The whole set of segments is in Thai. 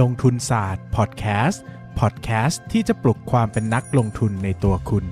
ลงทุนศาสตร์พอดแคสต์พอดแคสต์ที่จะปลุกความเป็นนักลงทุนในตัวคุณ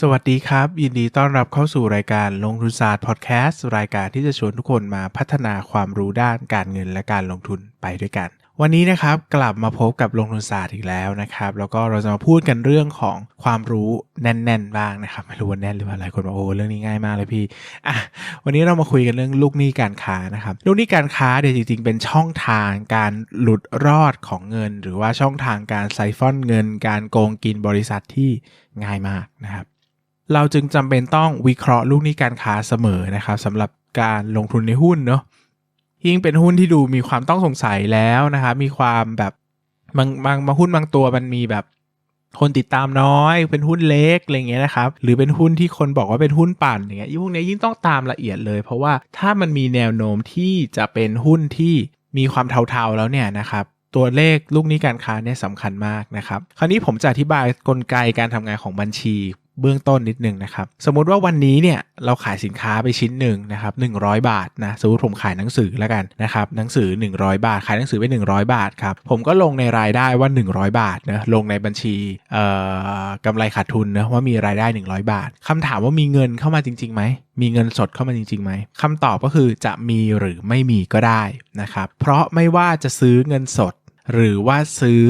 สวัสดีครับ ยินดีต้อนรับเข้าสู่รายการลงทุนศาสตร์พอดแคสต์รายการที่จะชวนทุกคนมาพัฒนาความรู้ด้านการเงินและการลงทุนไปด้วยกัน วันนี้นะครับกลับมาพบกับลงทุนศาสตร์อีกแล้วนะครับ แล้วก็เราจะมาพูดกันเรื่องของความรู้แน่นๆบ้างนะครับไม่รู้ว่าแน่นหรือว่าหลายคนบอกโอ้เรื่องนี้ง่ายมากเลยพี่อะวันนี้เรามาคุยกันเรื่องลูกหนี้การค้านะครับลูกหนี้การค้าเนี่ยวจริงๆเป็นช่องทางการหลุดรอดของเงิน หรือว่าช่องทางการไซฟอนเงิน การโกงกินบริษัทที่ง่ายมากนะครับเราจึงจำเป็นต้องวิเคราะห์ลูกหนี้การค้าเสมอนะครับสำหรับการลงทุนในหุ้นเนาะ ยิ่งเป็นหุ้นที่ดูมีความต้องสงสัยแล้วนะครับมีความแบบบางบางบางหุ้นบางตัวมันมีแบบคนติดตามน้อย เป็นหุ้นเล็กอะไรเงี้ยนะครับ หรือเป็นหุ้นที่คนบอกว่าเป็นหุ้นปั่นอย่างเงี้ยพวกนี้ยิ่งต้องตามละเอียดเลย เพราะว่าถ้ามันมีแนวโน้มที่จะเป็นหุ้นที่มีความเทาๆแล้วเนี่ยนะครับ ตัวเลขลูกนี้การค้าเนี่ยสำคัญมากนะครับ คราวนี้ผมจะอธิบายกลไกการทำงานของบัญชี เบื้องต้นนิดนึงนะครับ สมมุติว่าวันนี้เนี่ยเราขายสินค้าไปชิ้นหนึ่งนะครับ100 บาทนะสมมติผมขายหนังสือแล้วกันนะครับหนังสือ 100 บาท ขายหนังสือไป 100 บาทครับผมก็ลงในรายได้ว่า 100 บาทนะลงในบัญชีเอ่อกำไรขาดทุนนะว่ามีรายได้ 100 บาทคำถามว่ามีเงินเข้ามาจริงๆไหมมีเงินสดเข้ามาจริงๆไหมคำตอบก็คือจะมีหรือไม่มีก็ได้นะครับเพราะไม่ว่าจะซื้อเงินสด หรือว่าซื้อ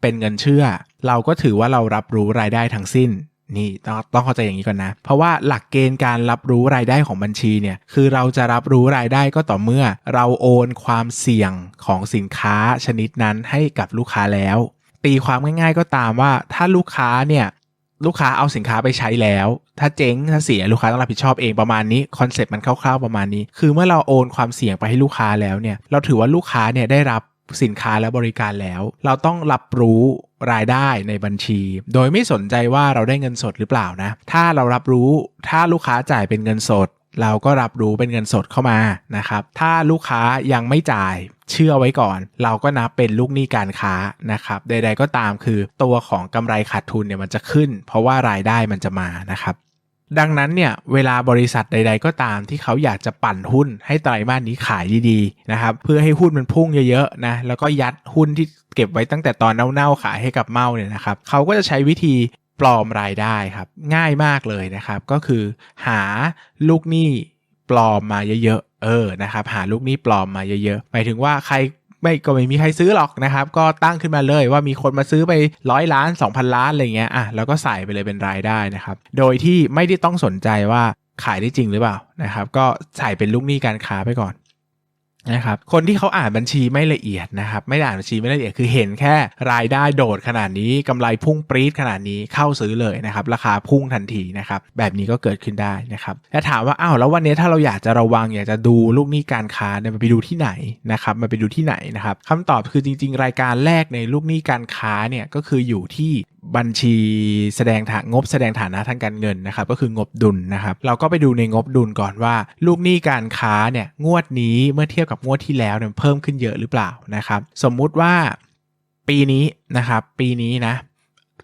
เป็นเงินเชื่อ เราก็ถือว่าเรารับรู้รายได้ทั้งสิ้น นี่ต้องต้องเข้าใจอย่างนี้ก่อนนะ เพราะว่าหลักเกณฑ์การรับรู้รายได้ของบัญชีเนี่ยคือเราจะรับรู้รายได้ก็ต่อเมื่อ เราโอนความเสี่ยงของสินค้าชนิดนั้นให้กับลูกค้าแล้ว ตีความง่าย ๆ ก็ตามว่าถ้าลูกค้าเนี่ยลูกค้าเอาสินค้าไปใช้แล้ว ถ้าเจ๊งถ้าเสียลูกค้าต้องรับผิดชอบเองประมาณนี้คอนเซ็ปต์มันคร่าวๆประมาณนี้ คือเมื่อเราโอนความเสี่ยงไปให้ลูกค้าแล้วเนี่ยเราถือว่าลูกค้าเนี่ยได้รับ สินค้าและบริการแล้ว เราต้องรับรู้รายได้ในบัญชี โดยไม่สนใจว่าเราได้เงินสดหรือเปล่านะ ถ้าเรารับรู้ถ้าลูกค้าจ่ายเป็นเงินสด เราก็รับรู้เป็นเงินสดเข้ามานะครับ ถ้าลูกค้ายังไม่จ่ายเชื่อไว้ก่อน เราก็นับเป็นลูกหนี้การค้านะครับ ใด ๆ ก็ตามคือตัวของกำไรขาดทุนเนี่ยมันจะขึ้น เพราะว่ารายได้มันจะมานะครับ ดังนั้นเนี่ยเวลาบริษัทใด ๆ ก็ตามที่เขาอยากจะปั่นหุ้นให้ไตรมาสนี้ขายดีๆนะครับเพื่อให้หุ้นมันพุ่งเยอะๆนะแล้วก็ยัดหุ้นที่เก็บไว้ตั้งแต่ตอนเน่าๆขายให้กับเมาเนี่ยนะครับเขาก็จะใช้วิธีปลอมรายได้ครับง่ายมากเลยนะครับ ก็คือหาลูกหนี้ปลอมมาเยอะๆเออนะครับหาลูกหนี้ปลอมมาเยอะๆหมายถึงว่าใคร ไม่ก็ไม่มีใครซื้อหรอกนะครับ ก็ตั้งขึ้นมาเลยว่ามีคนมาซื้อไปร้อยล้าน 2,000 ล้านอะไรเงี้ยอะแล้วก็ใส่ไปเลยเป็นรายได้นะครับโดยที่ไม่ได้ต้องสนใจว่าขายได้จริงหรือเปล่านะครับ ก็ใส่เป็นลูกหนี้การค้าไปก่อน นะครับคนที่เขาอ่านบัญชีไม่ละเอียดนะครับไม่อ่านบัญชีไม่ละเอียดคือเห็นแค่รายได้โดดขนาดนี้กำไรพุ่งปรี๊ดขนาดนี้เข้าซื้อเลยนะครับราคาพุ่งทันทีนะครับแบบนี้ก็เกิดขึ้นได้นะครับและถามว่าอ้าวแล้ววันนี้ถ้าเราอยากจะระวังอยากจะดูลูกหนี้การค้าเนี่ยมันไปดูที่ไหนนะครับมันไปดูที่ไหนนะครับคำตอบคือจริง ๆ รายการแรกในลูกหนี้การค้าเนี่ยก็คืออยู่ที่บัญชีแสดงฐานงบแสดงฐานะทางการเงินนะครับก็คืองบดุลนะครับเราก็ไปดูในงบดุลก่อนว่า ลูกหนี้การค้าเนี่ยงวดนี้เมื่อเทียบกับงวดที่แล้วเนี่ยเพิ่มขึ้นเยอะหรือเปล่านะครับ สมมุติว่าปีนี้นะครับ ปีนี้นะ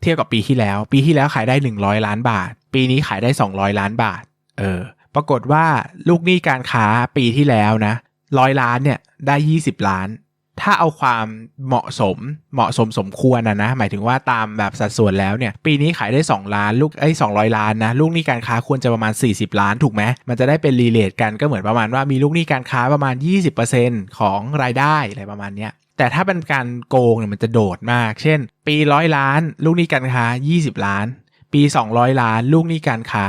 เทียบกับปีที่แล้ว ปีที่แล้วขายได้ 100 ล้านบาท ปีนี้ขายได้ 200 ล้านบาท เออ ปรากฏว่าลูกหนี้การค้าปีที่แล้วนะร้อยล้านเนี่ยได้ 20 ล้าน ถ้าเอาความเหมาะสมเหมาะสมสมควรนะนะ หมายถึงว่าตามแบบสัดส่วนแล้วเนี่ย ปีนี้ขายได้ 2 ล้านลูกไอ้สองล้านนะ ลูกหนี้การค้าควรจะประมาณ 40 ล้านถูกไหมมันจะได้เป็นรีเลทกันก็เหมือนประมาณว่ามีลูกหนี้การค้าประมาณ 20%ของรายได้อะไรประมาณเนี้ยแต่ถ้าเป็นการโกงเนี่ยมันจะโดดมาก เช่น ปีร้อยล้าน ลูกหนี้การค้า 20 ล้าน ปี 200 ล้าน ลูกหนี้การค้า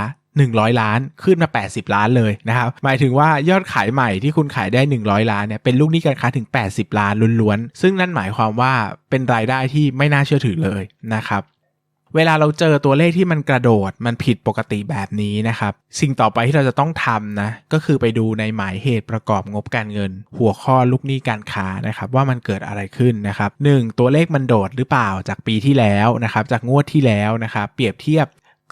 100 ล้านขึ้นมา 80 ล้านเลยนะครับหมายถึงว่ายอดขายใหม่ที่คุณขายได้ 100 ล้านเนี่ยเป็นลูกหนี้การค้าถึง 80 ล้านล้วนๆซึ่งนั่นหมายความว่าเป็นรายได้ที่ไม่น่าเชื่อถือเลยนะครับเวลาเราเจอตัวเลขที่มันกระโดดมันผิดปกติแบบนี้นะครับ สิ่งต่อไปที่เราจะต้องทำนะ ก็คือไปดูในหมายเหตุประกอบงบการเงิน หัวข้อลูกหนี้การค้านะครับ ว่ามันเกิดอะไรขึ้นนะครับหนึ่งตัวเลขมันโดดหรือเปล่าจากปีที่แล้วนะครับ จากงวดที่แล้วนะครับ เปรียบเทียบ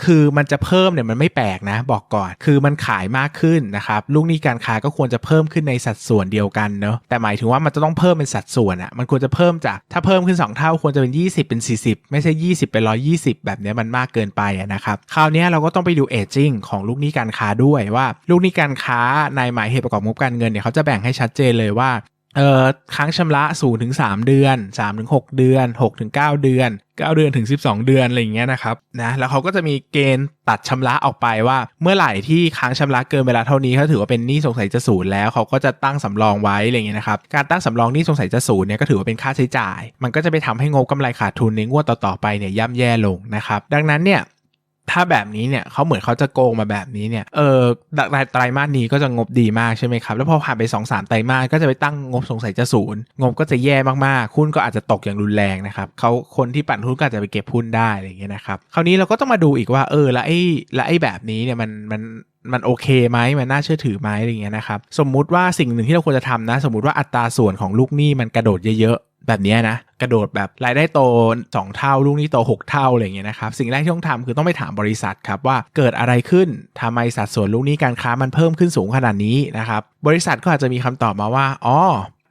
คือมันจะเพิ่มเนี่ยมันไม่แปลกนะ บอกก่อน คือมันขายมากขึ้นนะครับลูกหนี้การค้าก็ควรจะเพิ่มขึ้นในสัดส่วนเดียวกันเนาะแต่หมายถึงว่ามันจะต้องเพิ่มเป็นสัดส่วนอะมันควรจะเพิ่มจากถ้าเพิ่มขึ้น 2 เท่าควรจะเป็น 20 เป็น 40 ไม่ใช่ 20 เป็น 120 แบบนี้มันมากเกินไปะนะครับคราวนี้เราก็ต้องไปดูเอจจิ้งของลูกหนี้การค้าด้วยว่า ลูกหนี้การค้าในหมายเหตุประกอบงบการเงินเนี่ยเขาจะแบ่งให้ชัดเจนเลยว่าเอ่อค้างชำระ0ถึง3เดือน3ถึง6เดือน6ถึง9เดือน 9 เดือนถึง 12 เดือนอะไรอย่างเงี้ยนะครับนะแล้วเขาก็จะมีเกณฑ์ตัดชำระออกไปว่า เมื่อไหร่ที่ค้างชำระเกินเวลาเท่านี้เขาถือว่าเป็นหนี้สงสัยจะศูนย์แล้วเขาก็จะตั้งสำรองไว้อะไรเงี้ยนะครับการตั้งสำรองหนี้สงสัยจะศูนย์เนี่ยก็ถือว่าเป็นค่าใช้จ่าย มันก็จะไปทำให้งบกำไรขาดทุนในงวดต่อๆไปเนี่ยย่ำแย่ลงนะครับดังนั้นเนี่ย ถ้าแบบนี้เนี่ยเขาเหมือนเขาจะโกงมาแบบนี้เนี่ย เออรายไตรมาสนี้ก็จะงบดีมากใช่ไหมครับ แล้วพอผ่านไป2อสาไตรมาสก็จะไปตั้งงบสงสัยจะศูนย์งบก็จะแย่มากๆหุ้นก็อาจจะตกอย่างรุนแรงนะครับเขาคนที่ปั่นหุ้นก็อาจจะไปเก็บหุ้นได้อะไรอย่างเงี้ยนะครับคราวนี้เราก็ต้องมาดูอีกว่าเออแล้วไอ้แล้วไอ้แบบนี้เนี่ยมันมันมันโอเคไหมมันน่าเชื่อถือไหมอะไรเงี้ยนะครับสมมุติว่าสิ่งหนึ่งที่เราควรจะทำนะ สมมุติว่าอัตราส่วนของลูกหนี้มันกระโดดเยอะ แบบนี้นะ กระโดดแบบรายได้โต 2 เท่า ลูกนี้โต 6 เท่าอะไรอย่างเงี้ยนะครับ สิ่งแรกที่ต้องทำคือต้องไปถามบริษัทครับว่าเกิดอะไรขึ้นทำไมสัดส่วนลูกนี้การค้ามันเพิ่มขึ้นสูงขนาดนี้นะครับบริษัทก็อาจจะมีคำตอบมาว่าอ๋อ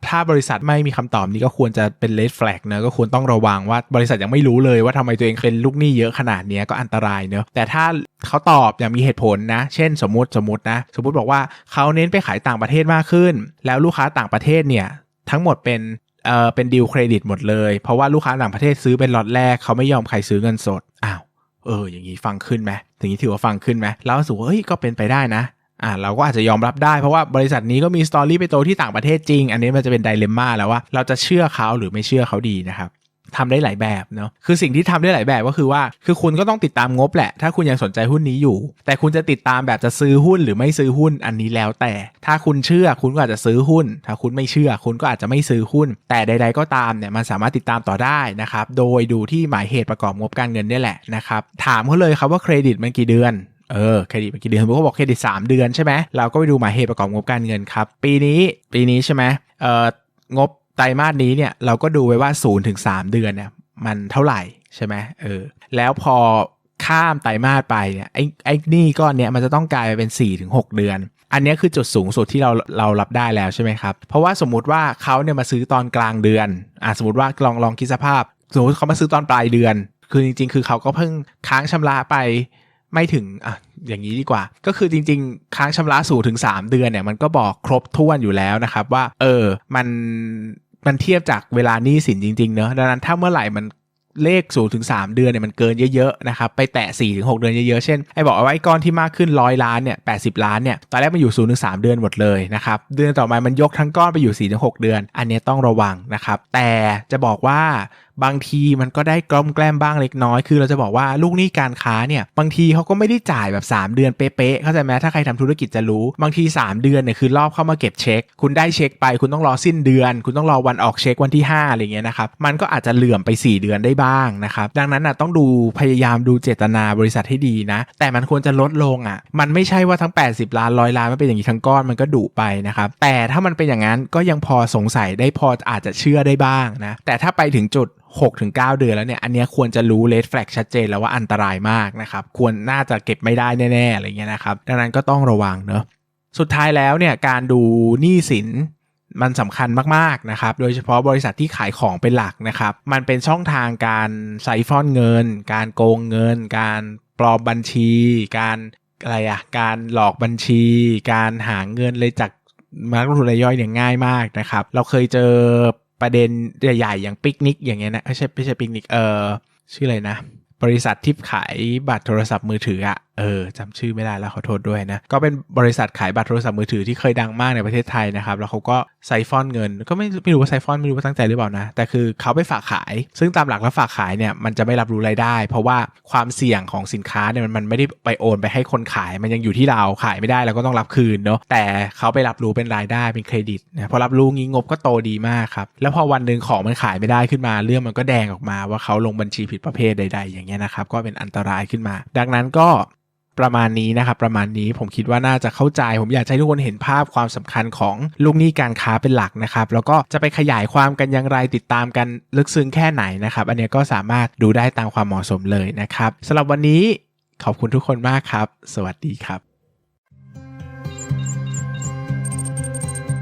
ถ้าบริษัทไม่มีคำตอบนี้ก็ควรจะเป็น red flag เนอะก็ควรต้องระวังว่าบริษัทยังไม่รู้เลยว่าทำไมตัวเองเป็นลูกหนี้เยอะขนาดนี้ก็อันตรายเนอะแต่ถ้าเขาตอบอย่างมีเหตุผลนะ เช่นสมมติสมมตินะ สมมติบอกว่าเขาเน้นไปขายต่างประเทศมากขึ้น แล้วลูกค้าต่างประเทศเนี่ยทั้งหมดเป็น เออเป็นดีลเครดิตหมดเลย เพราะว่าลูกค้าต่างประเทศซื้อเป็นล็อตแรกเขาไม่ยอมใครซื้อเงินสดอ้าวเออ อย่างนี้ฟังขึ้นไหมอย่างนี้ถือว่าฟังขึ้นไหมแล้วสูว่าเฮ้ยก็เป็นไปได้นะอ่าเราก็อาจจะยอมรับได้เพราะว่าบริษัทนี้ก็มีสตอรี่ไปโตที่ต่างประเทศจริง อันนี้มันจะเป็นไดเลม่าแล้วว่าเราจะเชื่อเขาหรือไม่เชื่อเขาดีนะครับ ทำได้หลายแบบเนาะคือสิ่งที่ทำได้หลายแบบก็คือว่า คือคุณก็ต้องติดตามงบแหละ ถ้าคุณยังสนใจหุ้นนี้อยู่ แต่คุณจะติดตามแบบจะซื้อหุ้นหรือไม่ซื้อหุ้นอันนี้แล้วแต่ ถ้าคุณเชื่อคุณก็อาจจะซื้อหุ้น ถ้าคุณไม่เชื่อ คุณก็อาจจะไม่ซื้อหุ้น แต่ใด ๆ ก็ตามเนี่ยมันสามารถติดตามต่อได้นะครับโดยดูที่หมายเหตุประกอบงบการเงินนี่แหละนะครับถามเขาเลยครับว่าเครดิตมันกี่เดือนเออเครดิตเมื่อกี้เดือนเขาบอกเครดิต 3 เดือนใช่ไหมเราก็ไปดูหมายเหตุประกอบงบการเงินครับ ปีนี้ปีนี้ใช่ไหมเอองบ ตรมาสนี้เนี่ยเราก็ดูไว้ว่า0ถึง3เดือนเนี่ยมันเท่าไหร่ใช่ไหมเออแล้วพอข้ามไตรมาสไปเนี่ยไอ้ไอ้นี่ก้อนเนี้ยมันจะต้องกลายไปเป็น4ถึง6เดือน อันนี้คือจุดสูงสุดที่เราเรารับได้แล้วใช่ไหมครับ เพราะว่าสมมุติว่าเขาเนี่ยมาซื้อตอนกลางเดือนอ่าสมมติว่าลองลองคิดสภาพสมมติเขามาซื้อตอนปลายเดือน คือจริง ๆ คือเขาก็เพิ่งค้างชำระไปไม่ถึงอะอย่างนี้ดีกว่า ก็คือจริง ๆ ค้างชำระสูงถึง 3 เดือนเนี่ยมันก็บอกครบถ้วนอยู่แล้วนะครับว่า เออมัน มันเทียบจากเวลานี้สินจริงๆเนอะดังนั้นถ้าเมื่อไหร่มันเลข0ถึง3เดือนเนี่ยมันเกินเยอะๆนะครับไปแตะ4ถึง6เดือนเยอะๆ เช่นไอ้บอกเอาไว้ก้อนที่มากขึ้นร้อยล้านเนี่ยแปล้านเนี่ยตอนแรกมันอยู่0ถึง3เดือนหมดเลยนะครับเดือนต่อมามันยกทั้งก้อนไปอยู่4ถึง6เดือน อันนี้ต้องระวังนะครับแต่จะบอกว่าบางทีมันก็ได้กล้อมแกล้มบ้างเล็กน้อย คือเราจะบอกว่าลูกหนี้การค้าเนี่ยบางทีเขาก็ไม่ได้จ่ายแบบ 3 เดือนเป๊ะๆเข้าใจไหมถ้าใครทำธุรกิจจะรู้ บางที 3 เดือนเนี่ยคือรอบเข้ามาเก็บเช็ค คุณได้เช็คไป คุณต้องรอสิ้นเดือน คุณต้องรอวันออกเช็ควันที่5อะไรเงี้ยนะครับมันก็อาจจะเหลื่อมไป 4 เดือนได้บ้างนะครับดังนั้นอะต้องดูพยายามดูเจตนาบริษัทให้ดีนะ แต่มันควรจะลดลงอะ มันไม่ใช่ว่าทั้ง 80 ล้านร้อยล้านมันเป็นอย่างนี้ทั้งก้อนมันก็ดุไปนะครับแต่ถ้ามันเป็นอย่างนั้นก็ยังพอสงสัยได้พออาจจะเชื่อได้บ้างนะแต่ถ้าไปถึงจุด6ถึง9เดือนแล้วเนี่ย อันนี้ควรจะรู้เลดแฟลกชัดเจนแล้วว่าอันตรายมากนะครับ ควรน่าจะเก็บไม่ได้แน่ๆอะไรเงี้ยนะครับ ดังนั้นก็ต้องระวังเนอะสุดท้ายแล้วเนี่ยการดูหนี้สินมันสำคัญมากๆนะครับ โดยเฉพาะบริษัทที่ขายของเป็นหลักนะครับ มันเป็นช่องทางการไซฟอนเงิน การโกงเงิน การปลอมบัญชี การอะไรอะการหลอกบัญชี การหาเงินเลยจากมาลงทุนรายย่อยเนี่ยง่ายมากนะครับ เราเคยเจอ ประเด็นใหญ่ๆอย่างปิกนิกอย่างเงี้ยนะไม่ใช่ไม่ใช่ปิกนิกเออชื่ออะไรนะ บริษัทที่ขายบัตรโทรศัพท์มือถืออะ เออจำชื่อไม่ได้แล้วขอโทษด้วยนะ ก็เป็นบริษัทขายบัตรโทรศัพท์มือถือที่เคยดังมากในประเทศไทยนะครับ แล้วเขาก็ไซฟอนเงิน ก็ไม่ไม่รู้ว่าไซฟอนไม่รู้ว่าตั้งใจหรือเปล่านะ แต่คือเขาไปฝากขาย ซึ่งตามหลักแล้วฝากขายเนี่ยมันจะไม่รับรู้รายได้ เพราะว่าความเสี่ยงของสินค้าเนี่ยมันไม่ได้ไปโอนไปให้คนขาย มันยังอยู่ที่เราขายไม่ได้เราก็ต้องรับคืนเนาะ แต่เขาไปรับรู้เป็นรายได้เป็นเครดิตนะพอรับรู้งี้งบก็โตดีมากครับ แล้วพอวันหนึ่งของมันขายไม่ได้ขึ้นมา เรื่องมันก็แดงออกมาว่าเขาลงบัญชีผิดประเภทใด ๆ อย่างเงี้ยนะครับ ก็เป็นอันตรายขึ้นมา ดังนั้นก็ ประมาณนี้นะครับประมาณนี้ผมคิดว่าน่าจะเข้าใจ ผมอยากให้ทุกคนเห็นภาพความสำคัญของลูกหนี้การค้าเป็นหลักนะครับ แล้วก็จะไปขยายความกันอย่างไรติดตามกันลึกซึ้งแค่ไหนนะครับ อันนี้ก็สามารถดูได้ตามความเหมาะสมเลยนะครับสำหรับวันนี้ขอบคุณทุกคนมากครับ สวัสดีครับ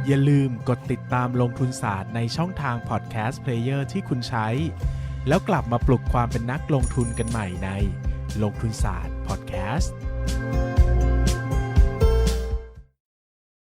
อย่าลืมกดติดตามลงทุนศาสตร์ในช่องทางพอดแคสต์เพลเยอร์ที่คุณใช้ แล้วกลับมาปลุกความเป็นนักลงทุนกันใหม่ในลงทุนศาสตร์ Podcast.